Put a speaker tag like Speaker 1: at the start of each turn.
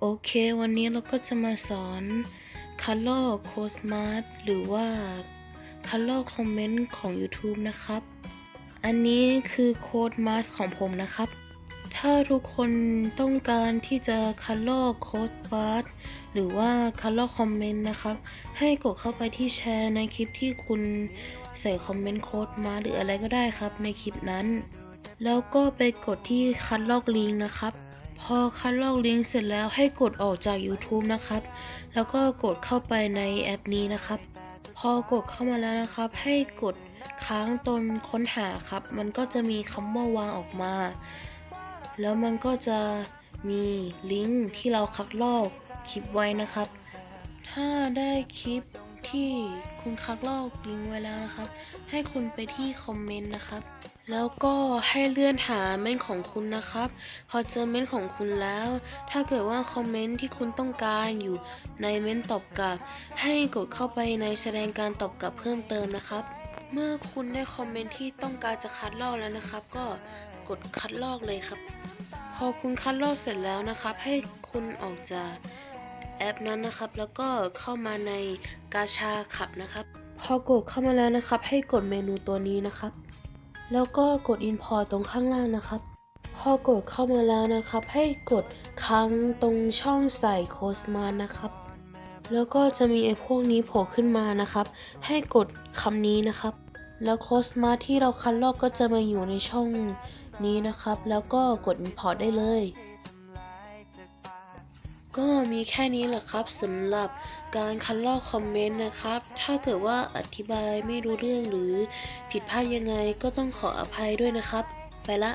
Speaker 1: โอเค วันนี้เราก็จะมาสอน Color Code Smart หรือว่า Color Comment ของ YouTube นะครับ อันนี้คือโค้ด Mask ของผมนะครับ ถ้าทุกคนต้องการที่จะ Color Code Smart หรือว่า Color Comment นะครับ ให้กดเข้าไปที่แชร์ในคลิปที่คุณใส่คอมเมนต์โค้ดมาหรืออะไรก็ได้ครับในคลิปนั้น แล้วก็ไปกดที่คัดลอกลิงก์นะครับ พอคัดลอกลิงก์เสร็จแล้วให้กดออกจาก YouTube นะครับ แล้วก็กดเข้าไปในแอปนี้นะครับ พอกดเข้ามาแล้วนะครับ ให้กดค้างตนค้นหาครับ มันก็จะมีคำว่าวางออกมา แล้วมันก็จะมีลิงก์ที่เราคัดลอกคลิปไว้นะครับ ถ้าได้คลิปที่คุณคัดลอกลิงก์ไว้แล้วนะครับ ให้คุณไปที่คอมเมนต์นะครับ แล้วก็ให้เลื่อนหาเมนของคุณนะครับ พอเจอเมนของคุณแล้ว ถ้าเกิดว่าคอมเมนต์ที่คุณต้องการอยู่ในเมนต์ตอบกลับ ให้กดเข้าไปในแสดงการตอบกลับเพิ่มเติมนะครับ เมื่อคุณได้คอมเมนต์ที่ต้องการจะคัดลอกแล้วนะครับ ก็กดคัดลอกเลยครับ พอคุณคัดลอกเสร็จแล้วนะครับ ให้คุณออกจากแอปนั้นนะครับ แล้วก็เข้ามาในกาชาขับนะครับ พอกดเข้ามาแล้วนะครับ ให้กดเมนูตัวนี้นะครับ แล้วก็กด Import ตรงข้างล่างนะครับ พอกดเข้ามาแล้วนะครับ ให้กดค้างตรงช่องใส่โคสมานะครับ แล้วก็จะมีไอ้พวกนี้โผล่ขึ้นมานะครับ ให้กดคำนี้นะครับ แล้วโคสมาที่เราคัดลอกก็จะมาอยู่ในช่องนี้นะครับ แล้วก็กด Import ได้เลย ก็มีแค่นี้แหละครับสำหรับการคัดลอกคอมเมนต์นะครับ ถ้าเกิดว่าอธิบายไม่รู้เรื่องหรือผิดพลาดยังไงก็ต้องขออภัยด้วยนะครับ ไปละ